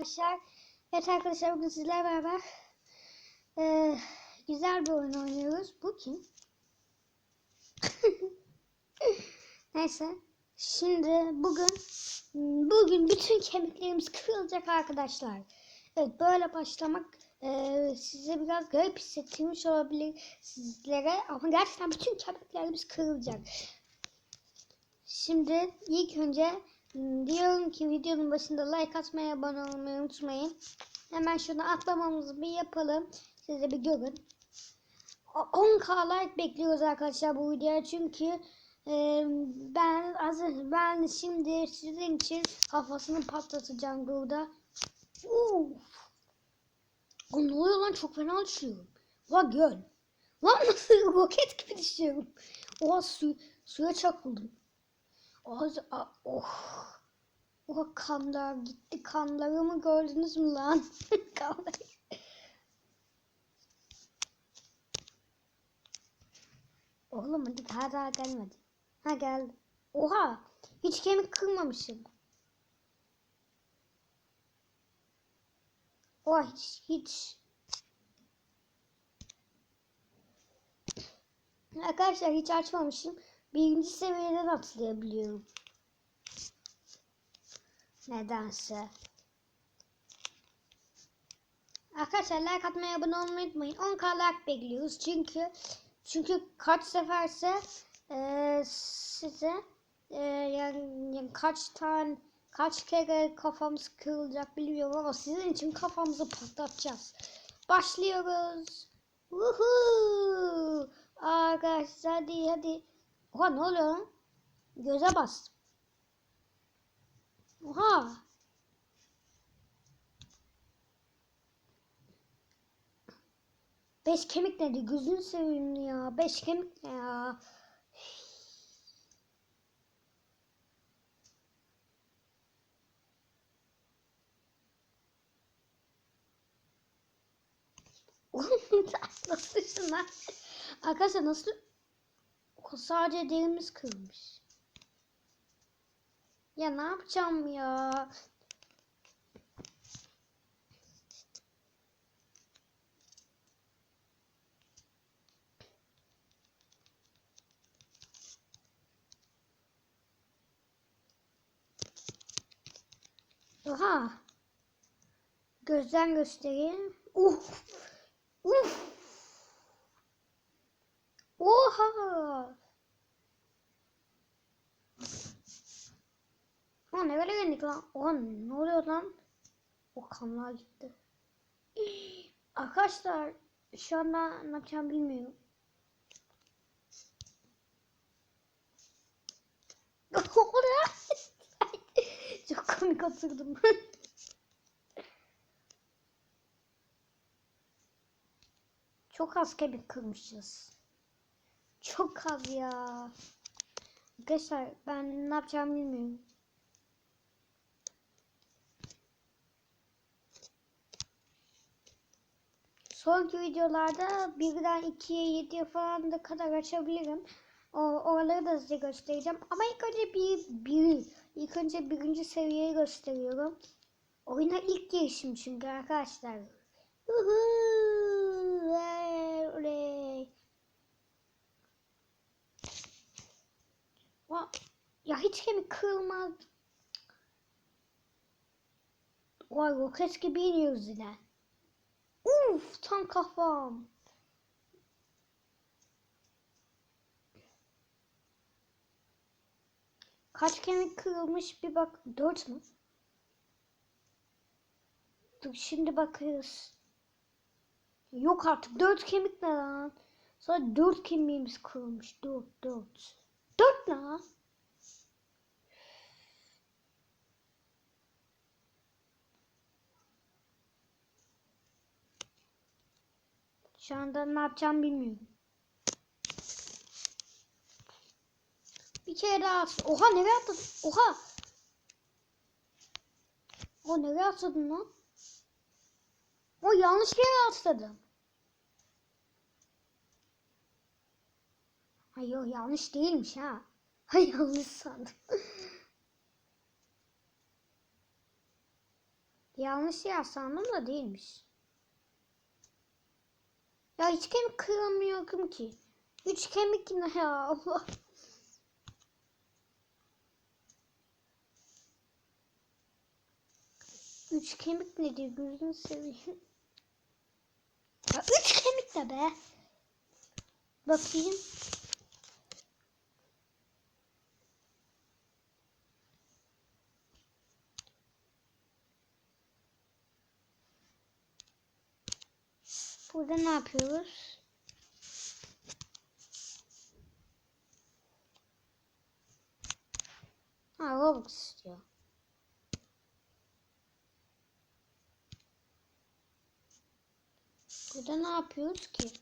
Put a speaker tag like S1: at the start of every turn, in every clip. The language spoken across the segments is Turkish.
S1: arkadaşlar. Evet arkadaşlar bugün sizlerle beraber eee, güzel bir oyun oynuyoruz. Bu kim? Neyse. Şimdi bugün bugün bütün kemiklerimiz kırılacak arkadaşlar. Evet böyle başlamak eee, size biraz garip hissettirmiş olabilir sizlere ama gerçekten bütün kemiklerimiz kırılacak. Şimdi ilk önce diyorum ki videonun başında like atmayı, abone olmayı unutmayın. Hemen şunu atlamamızı bir yapalım. Siz de bir görün. O- 10k like bekliyoruz arkadaşlar bu videoya çünkü e, ben az ben şimdi sizin için kafasını patlatacağım burada. Uf. O ne oluyor lan çok fena düşüyorum. Lan göl. Lan nasıl roket gibi düşüyorum. Oha su, suya çakıldım. A, oh. Oh kanlar gitti. Kanlarımı gördünüz mü lan? Kanlar. Oğlum hadi daha daha gelmedi. Ha geldi. Oha. Hiç kemik kırmamışım. Oha hiç hiç. Arkadaşlar hiç açmamışım. Birinci seviyeden atlayabiliyorum. Nedense. Arkadaşlar like atmayı abone olmayı unutmayın. 10k like bekliyoruz. Çünkü çünkü kaç seferse eee, size eee, yani, yani kaç tane kaç kere kafamız kırılacak bilmiyorum ama sizin için kafamızı patlatacağız. Başlıyoruz. Woohoo! Arkadaşlar hadi hadi. Oha ne oluyor lan? Göze bastım. Oha. Beş kemik nedir? Gözünü seveyim ya. Beş kemik ne ya? Oğlum nasıl şunlar? Arkadaşlar nasıl? Sadece derimiz kırılmış. Ya ne yapacağım ya? Oha. Gözden göstereyim. Uf. Uf. Oha. O geldik lan? Oha ne oluyor lan? O kanlar gitti. Arkadaşlar şu anda ne yapacağımı bilmiyorum. Çok komik oturdum. Çok az kemik kırmışız. Çok az ya. Arkadaşlar ben ne yapacağımı bilmiyorum. Sonraki videolarda birden 2'ye 7'ye falan da kadar açabilirim. O, oraları da size göstereceğim. Ama ilk önce bir, bir ilk önce birinci seviyeyi gösteriyorum. Oyuna ilk girişim çünkü arkadaşlar. Va- Ya hiç kemik kırılmaz. Vay roket gibi iniyoruz yine. Uf tam kafam. Kaç kemik kırılmış bir bak. Dört mü? Dur şimdi bakıyoruz. Yok artık dört kemik ne lan? Sonra dört kemiğimiz kırılmış. Dört dört. Dört ne lan? Şu anda ne yapacağımı bilmiyorum. Bir kere daha at. Oha nereye atladın? Oha. O nereye atladın lan? O yanlış yere atladım. Hayır yanlış değilmiş ha. Hayır yanlış sandım. Yanlış yer sandım da değilmiş. Ya hiç kemik kıramıyorum ki. Üç kemik ne ya Allah. Üç kemik nedir gözünü seveyim. Ya üç kemik ne be? Bakayım. Burada ne yapıyoruz? Ha Robux istiyor. Burada ne yapıyoruz ki?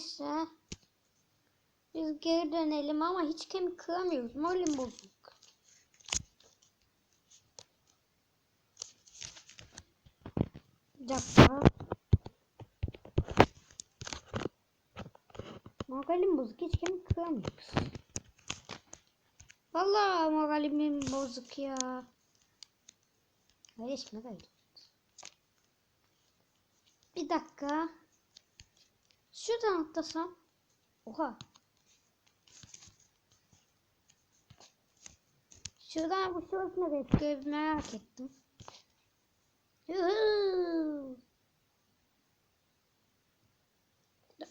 S1: Neyse. Biz geri dönelim ama hiç kemik kıramıyoruz. Molim bozuk. Bir dakika. Moralim bozuk. Hiç kemik kıramıyoruz. Vallahi moralim bozuk ya. Kardeşim ne Bir dakika. Şuradan atlasam. Oha. Şuradan bu şurası çıkıyor bir merak ettim. Yuhuu.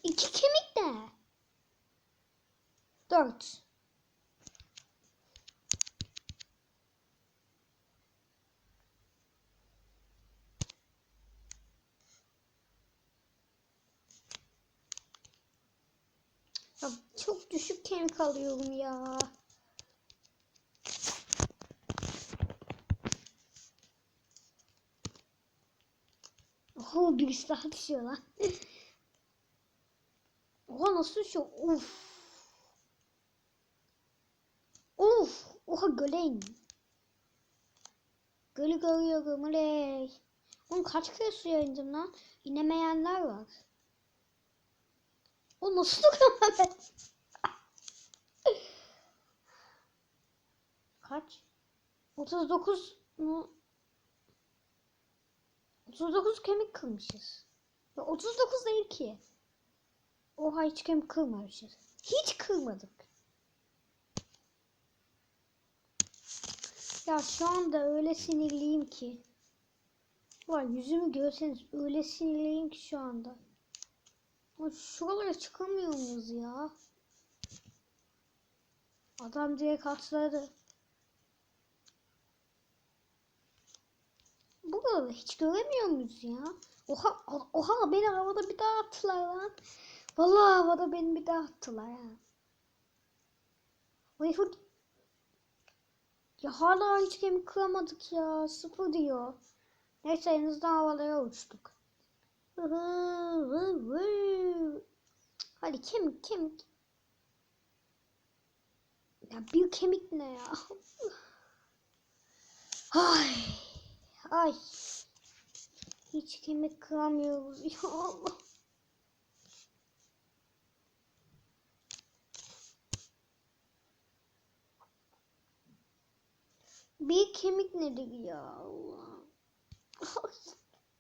S1: İki kemik ne? Dört. Ya çok düşük kemik alıyorum ya. Oha birisi daha düşüyor lan. Oha nasıl düşüyor? Uf. Uf. Oha göle indim. Gölü görüyorum oley. Oğlum kaç kere suya indim lan? İnemeyenler var. O nasıl duruyor ben? Kaç? 39 mu? 39 kemik kırmışız. Ya 39 değil ki. Oha hiç kemik kırmamışız. Hiç kırmadık. Ya şu anda öyle sinirliyim ki. Var yüzümü görseniz öyle sinirliyim ki şu anda. Ama şuralara çıkamıyor muyuz ya? Adam direkt atladı. Buraları hiç göremiyor muyuz ya? Oha, oha beni havada bir daha attılar lan. Vallahi havada beni bir daha attılar ya. Vay Ya hala hiç kemik kıramadık ya. Sıfır diyor. Neyse en azından havalara uçtuk. Hadi kemik kemik. Ya bir kemik ne ya? Ay. Ay. Hiç kemik kıramıyoruz ya Allah. Bir kemik nedir ya Allah.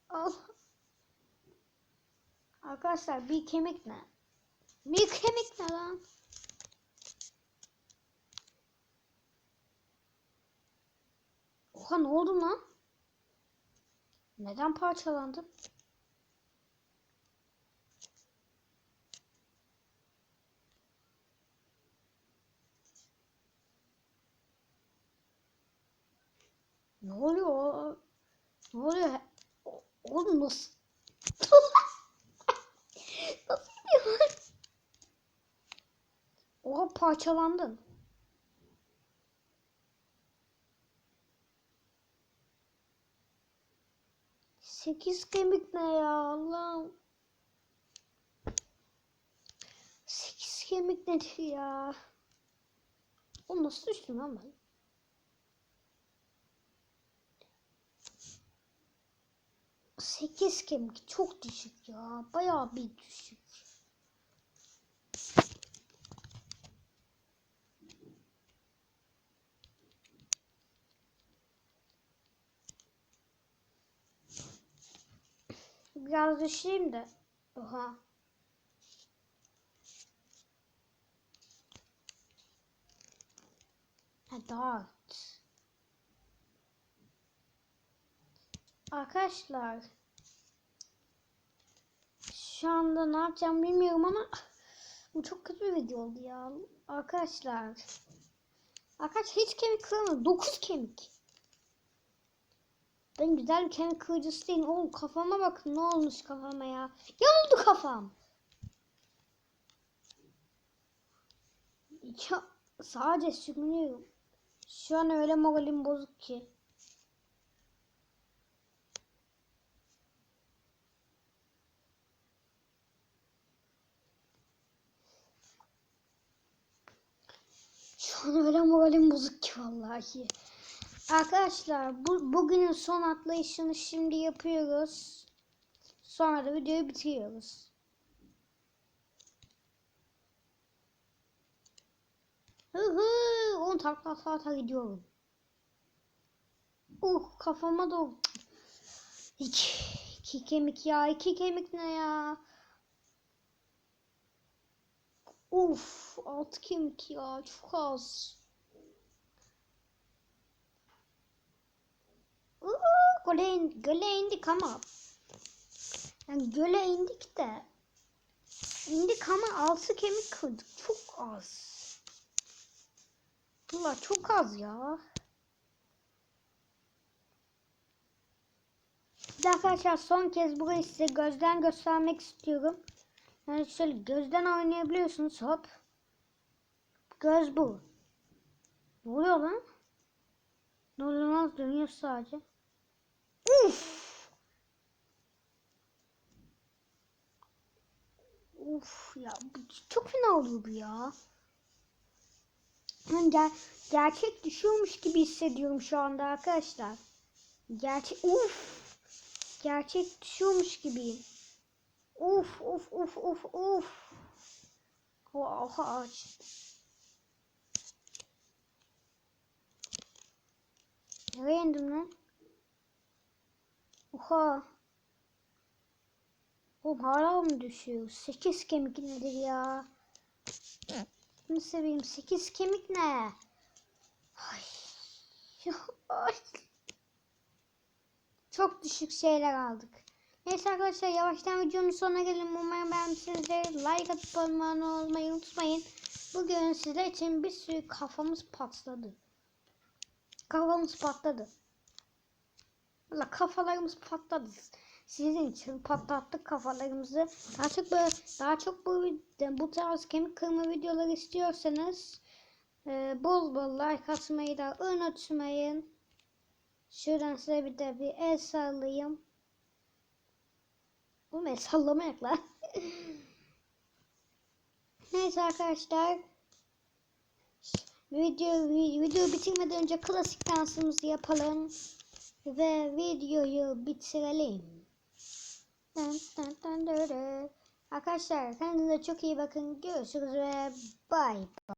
S1: Allah. Arkadaşlar bir kemik ne? Bir kemik ne lan? Oha ne oldu lan? Neden parçalandın? Ne oluyor? Ne oluyor? Oğlum nasıl gidiyor? Oha parçalandın. Sekiz kemik ne ya Allah'ım. Sekiz kemik nedir ya? O nasıl düştüm lan ben? Sekiz kemik çok düşük ya. Bayağı bir düşük. Biraz düşeyim de. Oha. Ha, dört. Arkadaşlar. Şu anda ne yapacağım bilmiyorum ama bu çok kötü bir video oldu ya. Arkadaşlar. Arkadaş hiç kemik kıramadım. 9 kemik. Ben güzel kemik kırıcısı. Oğlum kafama bakın ne olmuş kafama ya. Yamuldu kafam. Ya sadece sürünüyorum. Şu an öyle moralim bozuk ki. Şu an öyle moralim bozuk ki vallahi. Arkadaşlar bu bugünün son atlayışını şimdi yapıyoruz. Sonra da videoyu bitiriyoruz. Hı hı, on takla ata ata gidiyorum. Uh kafama da iki, iki kemik ya iki kemik ne ya? Uf altı kemik ya çok az. Göle, in, göle indik ama. Yani göle indik de. İndik ama altı kemik kırdık. Çok az. Valla çok az ya. Bir arkadaşlar son kez burayı size gözden göstermek istiyorum. Yani şöyle gözden oynayabiliyorsunuz hop. Göz bu. Ne oluyor lan? Ne oluyor lan? Dönüyor sadece. Uf! Uf ya çok fena oluyor bu ya. Ger gerçek düşüyormuş gibi hissediyorum şu anda arkadaşlar. Gerçek uf. Gerçek düşüyormuş gibiyim. Uf uf uf uf uf. Oha ağaç. Nereye indim lan? Oha. Oğlum hala mı düşüyor? 8 kemik nedir ya? Bunu seveyim. 8 kemik ne? Ay. Çok düşük şeyler aldık. Neyse arkadaşlar yavaştan videonun sonuna gelelim. Umarım beğenmişsinizdir. Like atıp abone olmayı unutmayın. Bugün sizler için bir sürü kafamız patladı. Kafamız patladı. Valla kafalarımız patladı. Sizin için patlattık kafalarımızı. Daha çok böyle daha çok bu bu tarz kemik kırma videoları istiyorsanız e, bol bol like atmayı da unutmayın. Şuradan size bir de bir el sallayayım. Bu el sallamayak lan. Neyse arkadaşlar. Video, video bitirmeden önce klasik dansımızı yapalım. Ve videoyu bitirelim. Arkadaşlar kendinize çok iyi bakın. Görüşürüz ve bye.